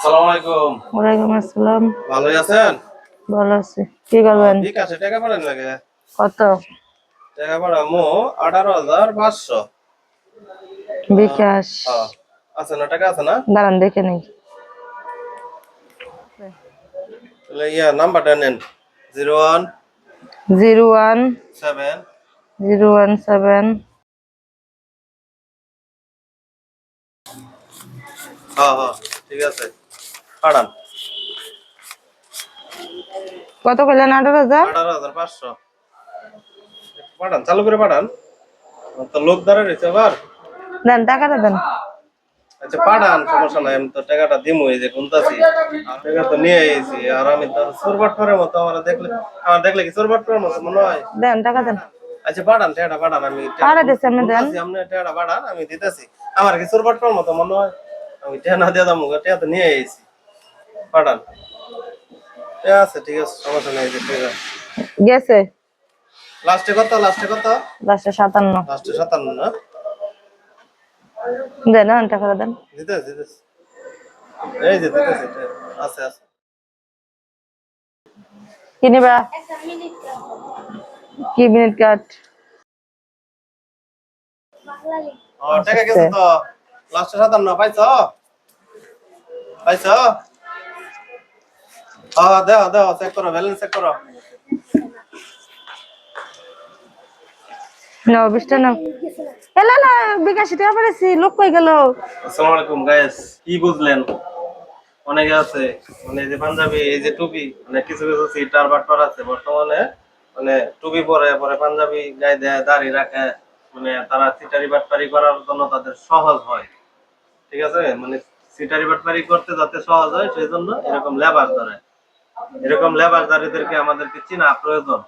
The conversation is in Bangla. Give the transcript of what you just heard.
আসসালামু আলাইকুম। আসসালাম। ভালোই আছেন? ভালো আছি। কি করবেন? বিকাশে টাকা পাঠান লাগে কত? টাকা হাজার পাঁচশো। বিকাশ। আছে না টাকা আছে না? দাঁড়ান দেখে নেই। তাহলে ইয়া নাম্বারটা নেন। Zero one zero one seven zero one seven. হ্যাঁ হ্যাঁ ঠিক আছে। পাঠান কত হাজার? আঠারো পাঠান চালু করে পাঠান। তো লোক দাঁড়া রয়েছে আবার। দেন টাকাটা দেন। আচ্ছা পাঠান সমস্যা নাই আমি তো টাকাটা দিমু এই যে গুনতাছি। টাকা তো নিয়ে এসেছি আর আমি তো চোরবাট করার মতো আমার দেখলে আমার দেখলে কি চোরবাট করার মতো মনে হয়? দেন টাকা দেন। আচ্ছা পাঠান টাকাটা পাঠান আমি দেন। বলতাছি, আপনি টাকাটা পাঠান আমি দিতেছি। আমার কি চোরবাট করার মতো মনে হয়? আমি টাকা না দিয়ে দাম টাকা তো নিয়ে এসেছি পাঠান। আছে ঠিক আছে সমস্যা নেই গেছে? লাস্টে কত? লাস্টে কত? লাস্টে সাতান্ন। লাস্টে সাতান্ন না? দেন দেন টাকাটা দেন। দিতেছি দিতেছি। এই যে দিতেছি আছে আছে কি নিবা? কি মিনিট কাট? ও টাকা গেছে তো। লাস্টে সাতান্ন পাইছ? পাইছ? হ্যাঁ দেও দেও চেক করো ব্যালেন্স চেক করো। নাও বিশটা নাও এলা না বিকাশি টাকা পড়েছি লোক কই গেল? আসসালামু আলাইকুম গাইস কি বুঝলেন? অনেকে আছে মানে এই যে পাঞ্জাবি এই যে টুপি মানে কিছু কিছু সিটার বাটপার আছে বর্তমানে মানে টুপি পরে পরে পাঞ্জাবি গায়ে দেয় দাড়ি রাখে মানে তারা সিটারি বাটপারি করার জন্য তাদের সহজ হয়। ঠিক আছে? মানে সিটারি বাটপারি করতে যাতে সহজ হয় সেই জন্য এরকম লেবার ধরে। এরকম লেবার দারিদেরকে আমাদেরকে চেনা প্রয়োজন।